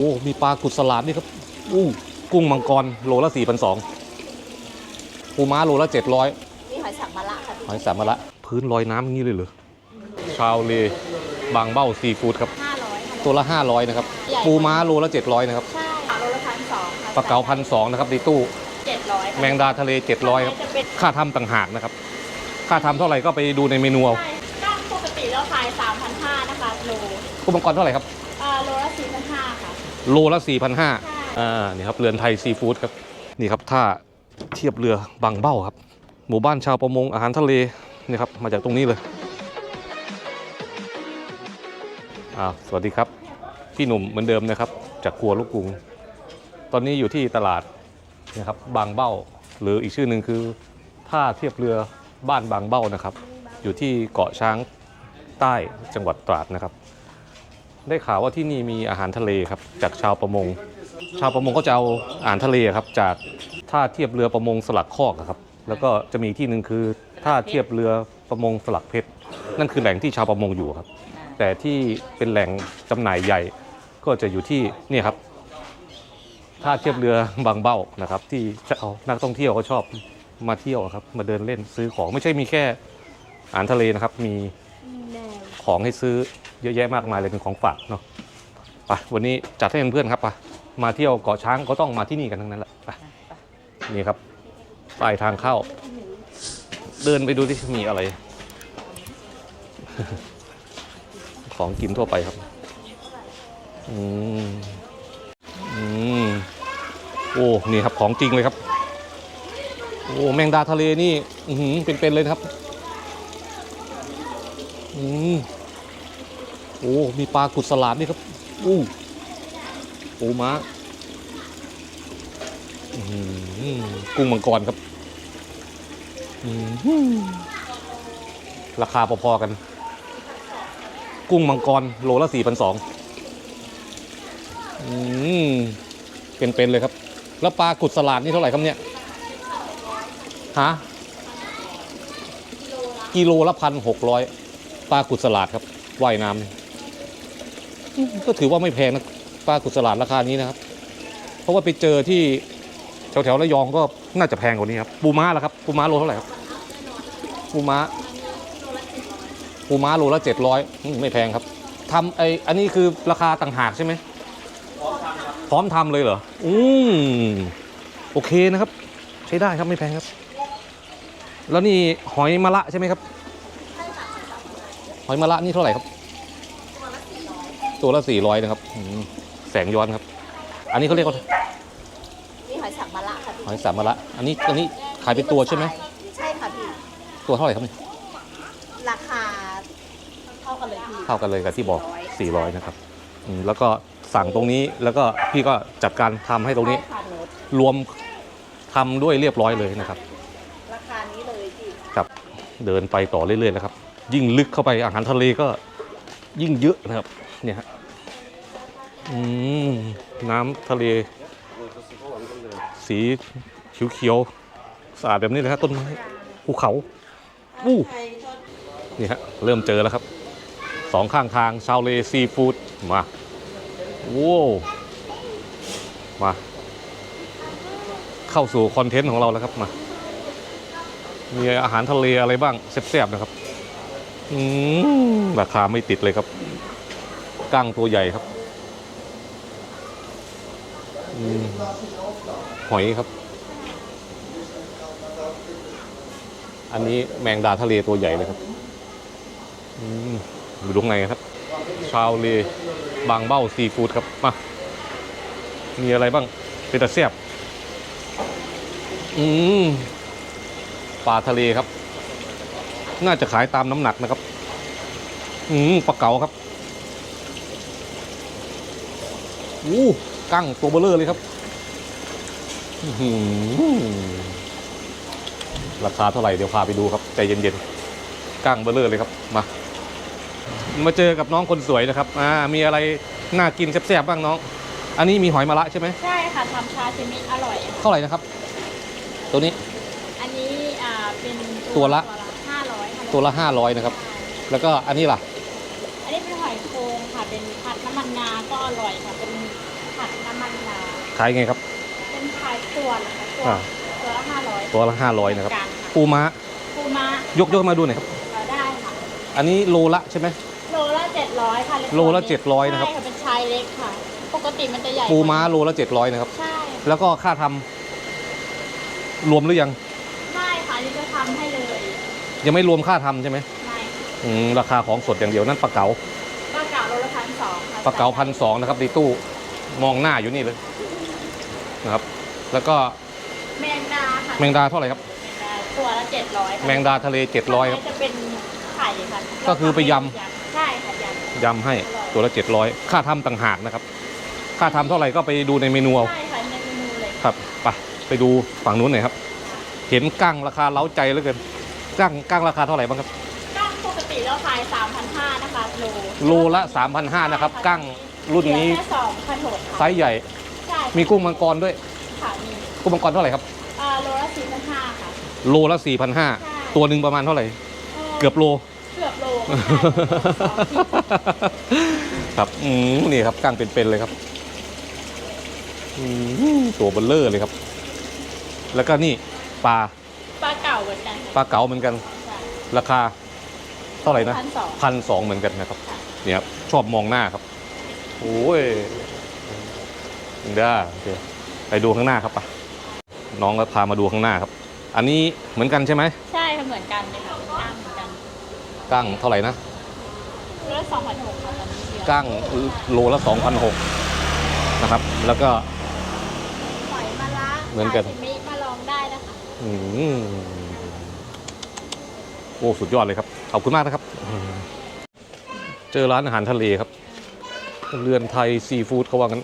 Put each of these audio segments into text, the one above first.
โอ้ มีปลากุดสลามนี่ครับอู้กุ้งมังกรโลละสี่พันสองปูม้าโลละเจ็ดร้อยนี่หอยสังมะละค่ะหอยสามมะละพื้นลอยน้ำอย่างนี้เลยเหรอชาวเลบางเบ้าซีฟู้ดครับห้าร้อยค่ะตัวละ 500 นะครับ ปูม้าโลละ 700 นะครับ ใช่ค่ะโลละพันสองค่ะปลาเก๋าพันสองนะครับในตู้เจ็ดร้อยแมงดาทะเล 700 ครับจะเป็นค่าทำต่างหากนะครับ ค่าทำเท่าไหร่ก็ไปดูในเมนูเอาใช่ก็ปกติเราขายสามพันห้านะคะโลกุ้งมังกรเท่าไหร่ครับ อ่าโลละสี่พันห้าค่ะ โลละ4,500อ่านี่ครับเรือนไทยซีฟู้ดครับนี่ครับท่าเทียบเรือบางเบ้าครับ หมู่บ้านชาวประมงอาหารทะเลนี่ครับมาจากตรงนี้เลยอ่าสวัสดีครับ พี่หนุ่มเหมือนเดิมนะครับ จากครัวลูกกรุง ตอนนี้อยู่ที่ตลาดนะครับบางเบ้า หรืออีกชื่อหนึ่งคือท่าเทียบเรือบ้านบางเบ้านะครับ อยู่ที่เกาะช้างใต้จังหวัดตราดนะครับ ได้ข่าวว่าที่นี่มีอาหารทะเลครับจากชาวประมง ชาวประมงก็จะเอาอาหารทะเลครับจากท่าเทียบเรือประมงสลักคอกอะครับแล้วก็จะมีอีกที่หนึ่งคือท่าเทียบเรือประมงสลักเพชรนั่นคือแหล่งที่ชาวประมงอยู่ครับ แต่ที่เป็นแหล่งจำหน่ายใหญ่ก็จะอยู่ที่นี่ครับท่าเทียบเรือบางเบ้านะครับ ที่จะเอานักท่องเที่ยวเขาชอบมาเที่ยวครับ มาเดินเล่นซื้อของไม่ใช่มีแค่อาหารทะเลนะครับ มีแนวของให้ซื้อ เยอะแยะมากมายเลยเป็นของฝากเนาะไปวันนี้จัดให้เพื่อนๆครับไปมาเที่ยวเกาะช้างก็ต้องมาที่นี่กันทั้งนั้นแหละไปนี่ครับป้ายทางเข้า เดินไปดูที่มีอะไร ของกินทั่วไปครับ อืมอืมโอ้นี่ครับของจริงเลยครับ โอ้แมงดาทะเลนี่ อื้อหือเป็นๆเลยนะครับ อืม โอ้มีปลากุดสลามนี่ครับอู้ปูม้ากุ้งมังกรครับราคาพอๆกัน กุ้งมังกรโลละสี่พันสองเป็นๆเลยครับ แล้วปลากุดสลามนี่เท่าไหร่ครับเนี่ยฮะกิโลละพันหกร้อยปลากุศลาดครับว่ายน้ำ ก็ถือว่าไม่แพงนะปลากุศลาดราคานี้นะครับ เพราะว่าไปเจอที่แถวแถวระยองก็น่าจะแพงกว่านี้ครับ ปูม้าล่ะครับ ปูม้าโลเท่าไหร่ครับ ปูม้า ปูม้าโลละเจ็ดร้อยไม่แพงครับทำไออันนี้คือราคาต่างหากใช่ไหมพร้อมทำเลยเหรอ อืมโอเคนะครับ ใช้ได้ครับไม่แพงครับ แล้วนี่หอยมะละใช่ไหมครับ หอยมะระนี่เท่าไหร่ครับ ตัวละสี่ร้อยนะครับอืมแสงย้อนครับ อันนี้เขาเรียกว่านี่หอยสังมะละค่ะหอยสามมะระอันนี้อันนี้ขายเป็นตัวใช่ไหมใช่ค่ะพี่ ตัวเท่าไหร่ครับเนี่ยราคาเท่ากันเลยพี่เท่ากันเลยกับที่บอก400นะครับอืมแล้วก็สั่งตรงนี้แล้วก็พี่ก็จัดการทำให้ตรงนี้ ใช่ค่ะหนูรวมทำด้วยเรียบร้อยเลยนะครับ ราคานี้เลยพี่ครับเดินไปต่อเรื่อยๆนะครับ ยิ่งลึกเข้าไปอาหารทะเลก็ยิ่งเยอะนะครับ เนี่ยฮะอืมน้ำทะเล สีเขียวๆสะอาดแบบนี้เลยครับต้นไม้ภูเขาอู้นี่ฮะเริ่มเจอแล้วครับสองข้างทางชาวเลซีฟู้ดมาว้าวมา เข้าสู่คอนเทนต์ของเราแล้วครับมา มีอาหารทะเลอะไรบ้างแซ่บๆนะครับ อืมราคาไม่ติดเลยครับ กั้งตัวใหญ่ครับอหอยครับ อันนี้แมงดาทะเลตัวใหญ่เลยครับอยู่ตรงไหนครับ ชาวเลบางเบ้าซีฟู้ดครับ มา มีอะไรบ้าง เป็นตะแซ่บอืมปลาทะเลครับ น่าจะขายตามน้ำหนักนะครับ อืมปลาเก๋าครับ อู้กั้งตัวเบลเลอร์เลยครับอื้อหือราคาเท่าไหร่เดี๋ยวพาไปดูครับใจเย็นๆกั้งเบลเลอร์เลยครับมา มาเจอกับน้องคนสวยนะครับอ่ามีอะไรน่ากินแซ่บๆบ้างน้อง อันนี้มีหอยมะระใช่ไหมใช่ค่ะทำชาชิมิอร่อยเท่าไหร่นะครับ ตัวนี้ อันนี้อ่าเป็นตัวละห้าร้อยค่ะตัวละห้าร้อยนะครับ แล้วก็อันนี้ล่ะอันนี้เป็นหอยโครงค่ะเป็นผัดน้ำมันงาก็อร่อยค่ะเป็น ธรรมดาขายไงครับ เป็นขายตัวนะคะตัวอ่า ตัวละห้าร้อยตัวละ500นะครับกลางปูม้าปูม้ายกยกมาดูหน่อยครับเราได้ค่ะอันนี้โลละใช่ไหม โลละเจ็ดร้อยค่ะเกโลละตัว700นะครับ ใช่ค่ะเป็นชายเล็กค่ะ ปกติมันจะใหญ่ปูม้ากว่โลละ700นะครับ ใช่แล้วก็ค่าทำรวมหรือยังไม่ค่ะนี่จะทำให้เลยยังไม่รวมค่าทำใช่ไหมไม่อืมราคาของสดอย่างเดียวนั่นปลาเก๋าปลาเก๋าโลละพันสองค่ะปลาเก๋าพันสองนะครับในตู้ มองหน้าอยู่นี่เลยนะครับ แล้วก็แมงดาค่ะแมงดาเท่าไหร่ครับ แมงดาตัวละเจ็ดร้อยแมงดาทะเล700ครับ จะเป็นไข่ค่ะก็คือไปยใช่ค่ะยยำให้ตัวละ700ค่าทำต่างหากนะครับ ค่าทำเท่าไหร่ก็ไปดูในเมนูเอาำใช่ค่ะในเมนูเลยครับไปไปดูฝั่งนู้นหน่อยครับ เห็นกั้งราคาเล้าใจเหลือเกินกั้งกั้งราคาเท่าไหร่บ้างครับ กั้งปกติเราขายสามพันห้านะคะโลโลละ3,500นะครับกั้ง รุ่นนี้เหลือแค่สองพันหกไซส์ใหญ่ ใช่มีกุ้งมังกรด้วย ค่ะมีกุ้งมังกรเท่าไหร่ครับ อ่าโลละสี่พันห้าค่ะ โลละใช่4,500ตัวหนึ่งประมาณเท่าไหร่ เกือบโล เกือบโลครับอืมนี่ครับกั้งเป็นๆเลยครับอืมตัวเบลเลอร์เลยครับ แล้วก็นี่ปลาปลาเก่าเหมือนกันปลาเก๋าเหมือนกันใช่ราคาเท่าไหร่นะ พันสองพันสองเหมือนกันนะครับ เนี่ยครับชอบมองหน้าครับ โอ้ยได้โอเคไปดูข้างหน้าครับปะน้องก็พามาดูข้างหน้าครับ อันนี้เหมือนกันใช่ไหมใช่ค่ะเหมือนกันเลยค่ะกั้งเหมือนกันกั้งเท่าไหร่นะโลละสองพันหกค่ะตอนนี้เดียวกั้งโลละสองพันหกนะครับ แล้วก็ หอยมะระเหมือนกัน ซาชิมิมาลองได้นะคะอืมโอ้ สุดยอดเลยครับ ขอบคุณมากนะครับ เจอร้านอาหารทะเลครับ เรือนไทยซีฟู้ดเขาว่างั้น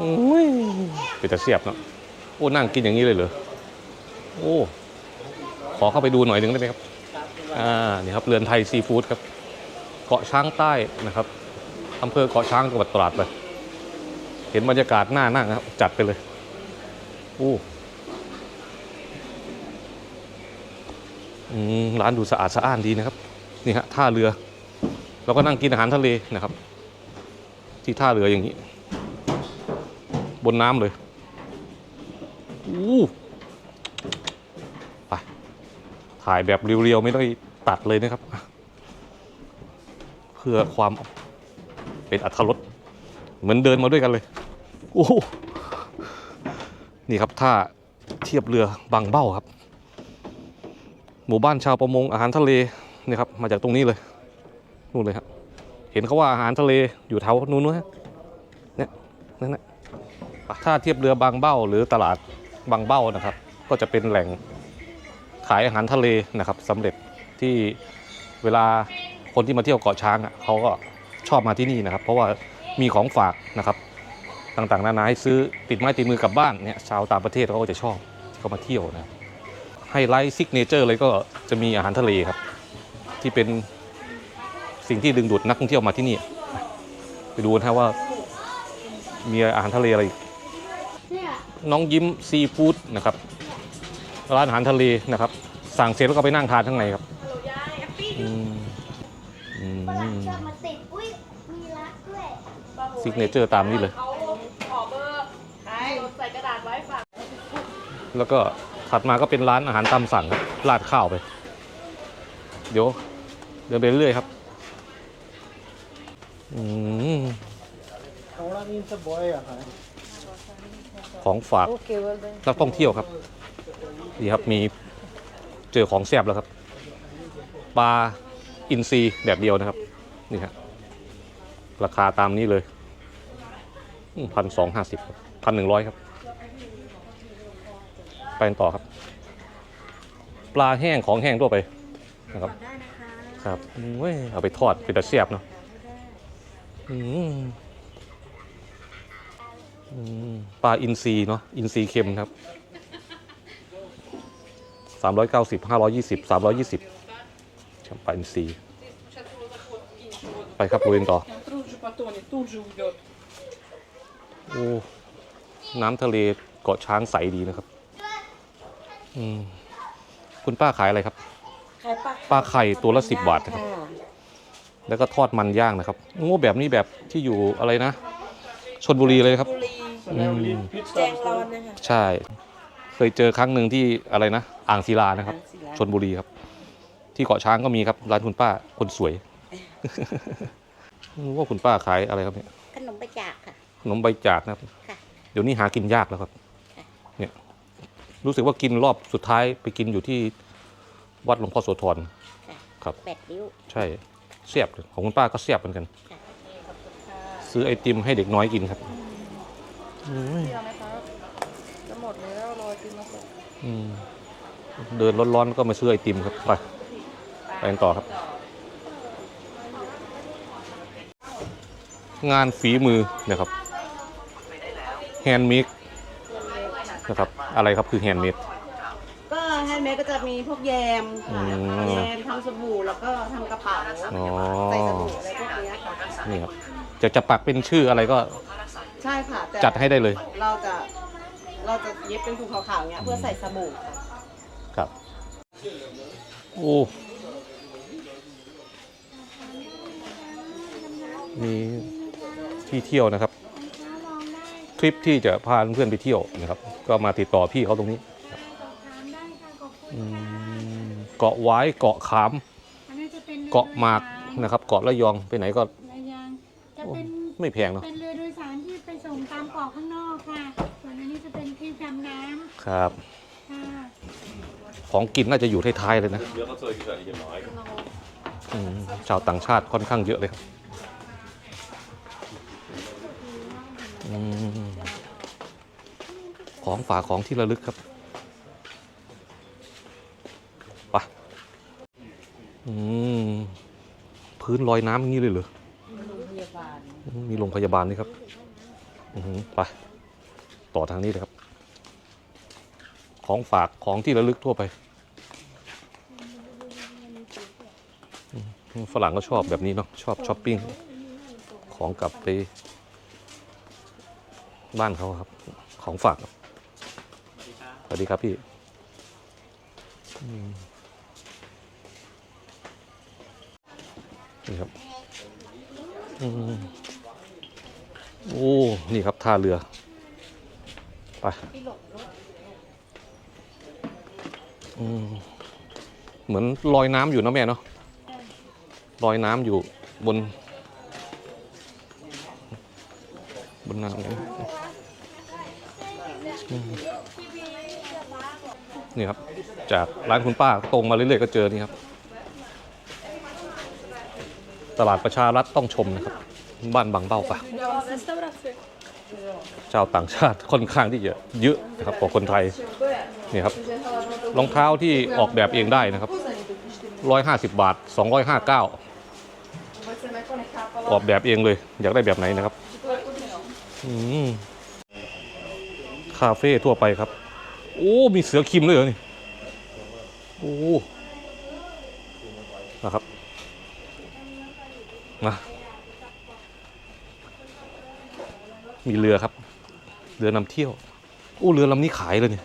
อุ้ยเป็นแต่เสียบเนาะโอ้นั่งกินอย่างนี้เลยเหรอโอ้ขอเข้าไปดูหน่อยหนึ่งได้ไหมครับอ่านี่ครับเรือนไทยซีฟู้ดครับเกาะช้างใต้นะครับอำเภอเกาะช้างจังหวัดตราดเลยเห็นบรรยากาศหน่านั่งครับ จัดไปเลยโอ้ร้านดูสะอาดสะอ้านดีนะครับ นี่ฮะท่าเรือ เราก็นั่งกินอาหารทะเลนะครับ ที่ท่าเรืออย่างนี้ บนน้ำเลยอู้ไปถ่ายแบบเรียวๆ ไม่ต้องตัดเลยนะครับ เพื่อความเป็นอัธรสเหมือนเดินมาด้วยกันเลย โอ้นี่ครับท่าเทียบเรือบางเบ้าครับ หมู่บ้านชาวประมงอาหารทะเลนี่ครับ มาจากตรงนี้เลยนู่นเลยครับ เห็นเขาว่าอาหารทะเลอยู่แถวนู้นนะเนี่ยนั่นแหละถ้าเทียบเรือบางเบ้าหรือตลาดบางเบ้านะครับ ก็จะเป็นแหล่งขายอาหารทะเลนะครับสำเร็จที่เวลาคนที่มาเที่ยวเกาะช้างอะเขาก็ชอบมาที่นี่นะครับ เพราะว่ามีของฝากนะครับ ต่างๆ นานาให้ซื้อติดไม้ติดมือกลับบ้านเนี่ยชาวต่างประเทศเขาก็จะชอบที่เขามาเที่ยวนะไฮไลท์ซิกเนเจอร์เลยก็จะมีอาหารทะเลครับ ที่เป็น สิ่งที่ดึงดูดนักท่องเที่ยวมาที่นี่ ไปดูนะว่า มีอาหารทะเลอะไรอีกน้องยิ้มซีฟู้ดนะครับ ร้านอาหารทะเลนะครับ สั่งเสร็จแล้วก็ไปนั่งทานข้างในครับซิกเนเจอร์ตามนี้เลย แล้วก็ถัดมาก็เป็นร้านอาหารตามสั่งครับราดข้าวไป เดี๋ยว เดินไปเรื่อยๆครับ ของฝากนักท่องเที่ยวครับนี่ครับมีเจอของแซ่บแล้วครับปลาอินทรีแบบเดียวนะครับนี่ครับราคาตามนี้เลยพันสองห้าสิบพันหนึ่งร้อยครับ ไปกันต่อครับ ปลาแห้งของแห้งทั่วไปนะครับ ครับเว้ยเอาไปทอดเป็นตะเสียบเนาะ ปลาอินทรีเนาะอินทรีเค็มครับสามร้อยเก้าสิบห้าร้อยยี่สิบสามร้อยยี่สิบปลาอินทรีไปครับลุยต่อโอ้น้ำทะเลเกาะช้างใสดีนะครับคุณป้าขายอะไรครับ ปลาไข่ตัวละสิบบาทครับ แล้วก็ทอดมันย่างนะครับโอ้แบบนี้แบบที่อยู่อะไรนะชนบุรีเลยครับบุรี Så laver vi lige en pit แจ stop ง i ร้อน stedet. นะคะใช่ เคยเจอครั้งหนึ่งที่อะไรนะ อ่างศิลานะครับอ่างศิลาชนบุรีครับ ที่เกาะช้างก็มีครับ ร้านคุณป้าคนสวยไม่รู้ว่าคุณป้าขายอะไรครับเนี่ยขนมประจากค่ะ ขนมใบจากนะครับ ค่ะ เดี๋ยวนี้หากินยากแล้วครับ ค่ะ เนี่ยรู้สึกว่ากินรอบสุดท้ายไปกินอยู่ที่วัดหลวงพ่อโสธรค่ะ ครับ แปดริ้ว ใช่ เสียบของคุณป้าก็เสียบเหมือนกัน ซื้อไอติมให้เด็กน้อยกินครับเที่ยวไหมครับจะหมดแล้วรอกินมาสดอืมเดินร้อนๆก็มาซื้อไอติมครับไปไปกันต่อครับ งานฝีมือนะครับแฮนด์เมดนะครับ อะไรครับคือแฮนด์เมดก็แฮนด์เมดก็จะมีพวกแยมอืค่ะมแยมทำสบู่แล้วก็ทำกระเป๋าอ๋อ ใส่สบู่อะไรพวกเนี้ยค่ะนี่ครับจะจะปักเป็นชื่ออะไรก็ใช่ค่ะแต่จัดให้ได้เลยเราจะเราจะเย็บเป็นถุงขาวๆเนี้ยเพื่อใส่สบู่ค่ะครับ โอ้มีที่เที่ยวนะครับ ทริปที่จะพาเพื่อนไปเที่ยวนะครับ ก็มาติดต่อพี่เขาตรงนี้ อืมเกาะไว้เกาะขาม อันนี้จะเป็นรือเกาะหมากนะครับ เกาะระยองไปไหนก็ระยางจะเป็นไม่แพงเนาะเป็นเรือโดยสารที่ไปส่งตามเกาะข้างนอกค่ะ ส่วนอันนี้จะเป็นที่ดำน้ครับำค่ะของกินน่าจะอยู่ท้ายๆเลยนะอืมชาวต่างชาติค่อนข้างเยอะเลยครับอืมของฝากของที่ระลึกครับไป อืมพื้นลอยน้ำอย่างนี้เลยเหรอมมีโรงพยาบาลนี่ครับไปต่อทางนี้เลยครับ ของฝากของที่ระลึกทั่วไป ฝรั่งก็ชอบแบบนี้เนาะชอบช้อปปิ้ง ของกลับไป บ้านเขาครับ ของฝากสวัสดีครับพี่อืม นี่ครับอืมโอ้ นี่ครับท่าเรือ ไปเหมือนลอยน้ำอยู่นะแม่เนาะลอยน้ำอยู่บน บนน้ำเนี่ยนี่ครับ จากร้านคุณป้าตรงมาเรื่อยๆก็เจอนี่ครับ ตลาดประชารัฐต้องชมนะครับ บ้านบางเบ้าปะชาวต่างชาติค่อนข้างที่จะเยอะนะครับกว่าคนไทยนี่ครับรองเท้าที่ออกแบบเองได้นะครับร้อยห้าสิบบาทสองร้อยห้าเก้าออกแบบเองเลย อยากได้แบบไหนนะครับอคาเฟ่ทั่วไปครับ โอ้ มีเสือคิมเลยเหรอนี่ โอ้ นะครับ นะมีเรือครับ เรือนำเที่ยวโอ้เรือลำนี้ขายเลยเนี่ย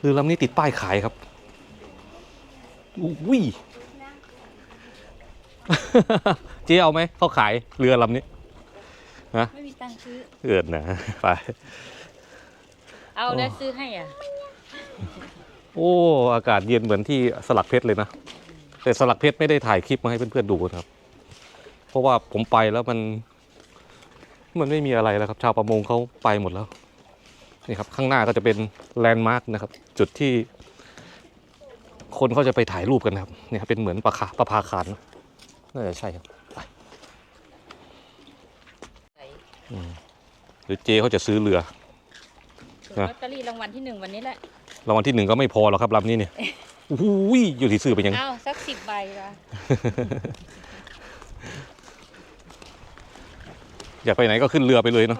เรือลำนี้ติดป้ายขายครับอุ้ยเจ๊เอาไหมเขาขายเรือลำนี้ไม่มีตังค์ซื้อเอิดนะไปเอาได้ซื้อให้อะโอ้อากาศเย็นเหมือนที่สลักเพชรเลยนะแต่สลักเพชรไม่ได้ถ่ายคลิปมาให้เพื่อนๆดูนะครับ เพราะว่าผมไปแล้วมัน มันไม่มีอะไรแล้วครับ ชาวประมงเขาไปหมดแล้วนี่ครับข้างหน้าก็จะเป็นแลนด์มาร์กนะครับ จุดที่คนเขาจะไปถ่ายรูปกันนะครับเนี่ยครับเป็นเหมือนปะคาประภาคารน่าจะใช่ครับไปอืมหรือเจเขาจะซื้อเรือถูกลอตเตอรี่รางวัลที่หนึ่งวันนี้แหละรางวัลที่หนึ่งก็ไม่พอหรอกครับลำนี้เนี่ยโอ้โหอยู่ที่ซื้อไปยังเอาสักสิบใบละ อยากไปไหนก็ขึ้นเรือไปเลยเนาะ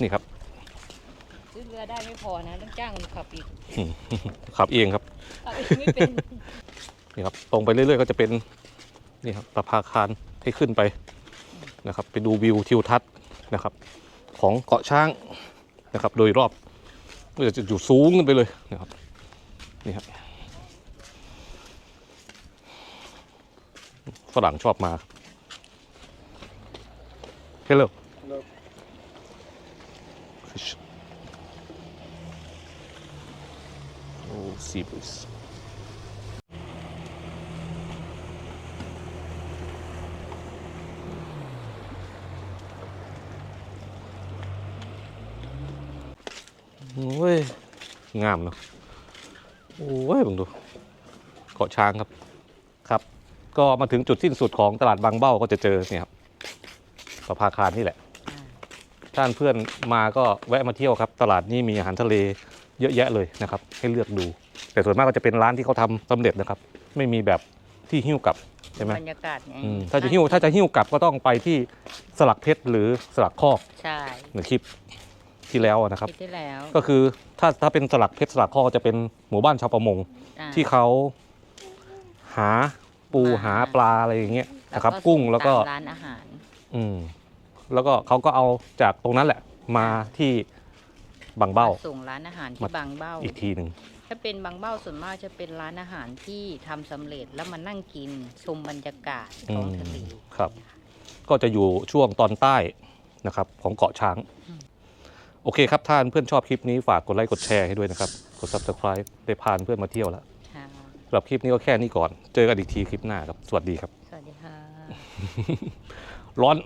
นี่ครับซื้อเรือได้ไม่พอนะต้องจ้างขับอีกขับเองครับขับเองไม่เป็นนี่ครับตรงไปเรื่อยๆก็จะเป็นนี่ครับประภาคารให้ขึ้นไปนะครับ ไปดูวิวทิวทัศน์นะครับ ของเกาะช้างนะครับ โดยรอบก็จะอยู่สูงขึ้นไปเลยนะครับนี่ครับฝรั่งชอบมาครับ Hello. Hello. Fish. Oh, sea breeze. Ôi, ngàm nào. Ôi, bằng đồ. เกาะช้างครับ ครับ ก็มาถึงจุดสิ้นสุดของตลาดบางเบ้าก็จะเจอเนี่ยครับ ประภาคารนี่แหละ ท่านเพื่อนมาก็แวะมาเที่ยวครับ ตลาดนี้มีอาหารทะเลเยอะแยะเลยนะครับ ให้เลือกดู แต่ส่วนมากก็จะเป็นร้านที่เขาทำสำเร็จนะครับ ไม่มีแบบที่หิ้วกลับใช่ไหมบรรยากาศไงอืมถ้าจะหิ้วถ้าจะหิ้วกลับก็ต้องไปที่สลักเพชรหรือสลักคอกใช่เหมือนคลิปที่แล้วอะนะครับ คิดที่แล้วก็คือถ้าถ้าเป็นสลักเพชรสลักคอกก็จะเป็นหมู่บ้านชาวประมง อ่า ที่เขาหาปูมาหา ปลาอะไรอย่างเงี้ยนะครับส่กุ้งแล้วก็ตามร้านอาหาร อืม แล้วก็เขาก็เอาจากตรงนั้นแหละ มาที่บางเบ้ามส่งร้านอาหารที่มาบางเบ้า อีกทีหนึ่งถ้าเป็นบางเบ้าส่วนมากจะเป็นร้านอาหารที่ทำสำเร็จแล้วมานั่งกินชมบรรยากาศอืท้องมทะเลครับ ก็จะอยู่ช่วงตอนใต้นะครับ ของเกาะช้าง โอเคครับท่านเพื่อนชอบคลิปนี้ฝากกดไลค์กดแชร์ให้ด้วยนะครับ กด subscribe ได้พานเพื่อนมาเที่ยวแล้วค่ะสำหรับคลิปนี้ก็แค่นี้ก่อน เจอกันอีกทีคลิปหน้าครับ สวัสดีครับ สวัสดีค่ะ ร้อน